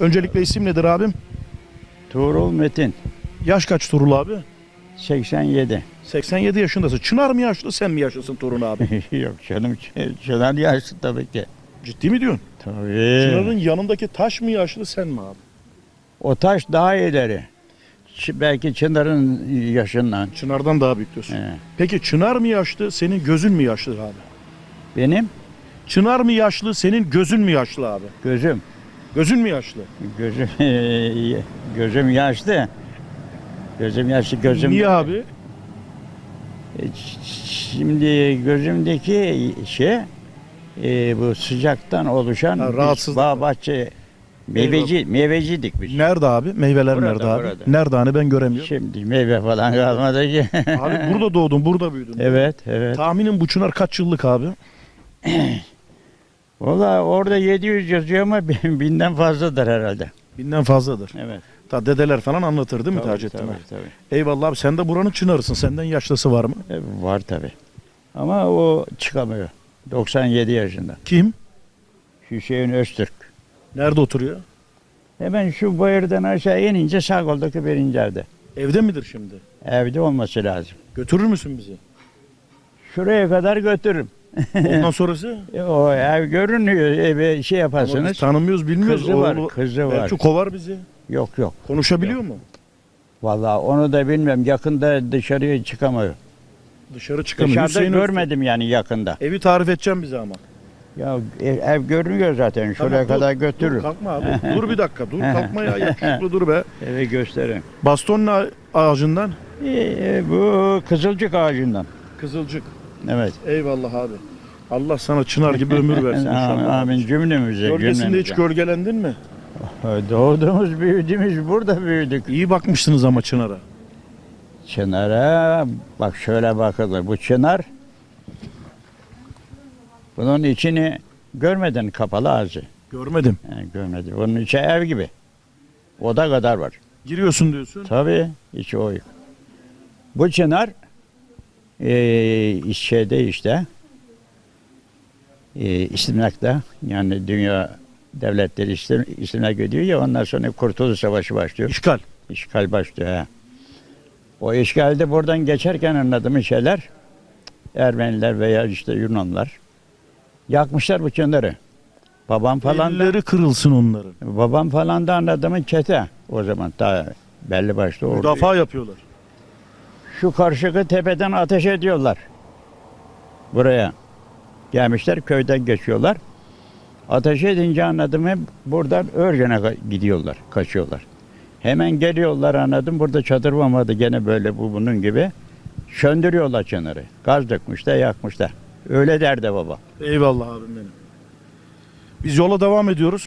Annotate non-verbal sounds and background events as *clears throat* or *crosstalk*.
Öncelikle isim nedir abim? Tuğrul Metin. Yaş kaç Turul abi? 87. 87 yaşındasın. Çınar mı yaşlı sen mi yaşlısın Torun abi? *laughs* Yok canım Çınar yaşlı tabii ki. Ciddi mi diyorsun? Tabii. Çınar'ın yanındaki taş mı yaşlı sen mi abi? O taş daha ileri. Ç- belki Çınar'ın yaşından. Çınar'dan daha büyük diyorsun. He. Peki Çınar mı yaşlı senin gözün mü yaşlı abi? Benim Çınar mı yaşlı senin gözün mü yaşlı abi? gözüm. Gözün mü yaşlı? Gözüm *laughs* gözüm yaşlı. Gözüm yaşlı gözüm. Niye abi? E, Şimdi gözümdeki şey e, bu sıcaktan oluşan Ha, rahatsızlık bağ bahçe meyveci meyveciydik biz. Nerede abi? Meyveler Burada, nerede abi? burada. Nerede hani ben göremiyorum. Şimdi meyve falan kalmadı ki. abi burada doğdun, burada büyüdün. *laughs* evet, evet. Tahminim bu Çınar kaç yıllık abi? *clears throat* Valla orada 700 yazıyor ama *laughs* bin- binden fazladır herhalde. Binden fazladır. Evet. Ta dedeler falan anlatır değil mi Tabii, Taceddin tabii, abi? tabii. Eyvallah abi sen de buranın Çınar'ısın. Senden yaşlısı var mı? E, var tabii. Ama o çıkamıyor. 97 yaşında. Kim? Hüseyin Öztürk. Nerede oturuyor? Hemen şu bayırdan aşağı inince sağ koldaki birinci evde. Evde midir şimdi? Evde olması lazım. Götürür müsün bizi? Şuraya kadar götürürüm. Ondan sonrası? E, O ev görünüyor. Eve şey Ama yaparsanız. biz tanımıyoruz, bilmiyoruz. Kızı var, kızı var. Belki kovar bizi. Yok yok. Konuşabiliyor mu? Vallahi onu da bilmem. Yakında dışarıya çıkamıyor. Dışarı çıkamıyor. Dışarıda Hüseyin Öztürk. görmedim yani yakında. Evi tarif edeceğim bize ama. Ya ev, ev görünüyor zaten. Şuraya Tamam, dur, kadar Dur, götürür. kalkma abi. *laughs* dur bir dakika. Dur kalkma ya. *laughs* Yakışıklı dur be. Eve gösterin. Baston ne ağacından? Ee, bu kızılcık ağacından. Kızılcık. Evet. Eyvallah abi. Allah sana çınar gibi ömür versin *laughs* amin, inşallah. amin cümlemize. Gölgesinde hiç cümlemize. gölgelendin mi? Doğduğumuz, büyüdüğümüz burada büyüdük. İyi bakmışsınız ama Çınar'a. Çınar'a bak şöyle bakılır. Bu çınar bunun içini görmedin kapalı ağzı. Görmedim. Yani görmedin. Bunun içi ev gibi. Oda kadar var. Giriyorsun diyorsun. Tabii içi oyuk. Bu çınar eee şeyde işte eee İstimlak'ta yani dünya devletleri İstim, İstimlak ödüyor ya ondan sonra Kurtuluş Savaşı başlıyor. İşgal. İşgal başlıyor ha. O işgalde buradan geçerken anladığım şeyler Ermeniler veya işte Yunanlar yakmışlar bu çınarı. Babam falan da, Elleri kırılsın onların. babam falan da anladığımın çete o zaman daha belli başlı. Müdafaa yapıyorlar. Şu karşıki tepeden ateş ediyorlar. Buraya. Gelmişler köyden geçiyorlar. Ateş edince anladım hep buradan Örgen'e gidiyorlar, kaçıyorlar. Hemen geliyorlar anladım. Burada çadır olmadı gene böyle bu bunun gibi. Söndürüyorlar çınarı. Gaz dökmüşler, yakmışlar. Öyle derdi baba. Eyvallah abim benim. Biz yola devam ediyoruz.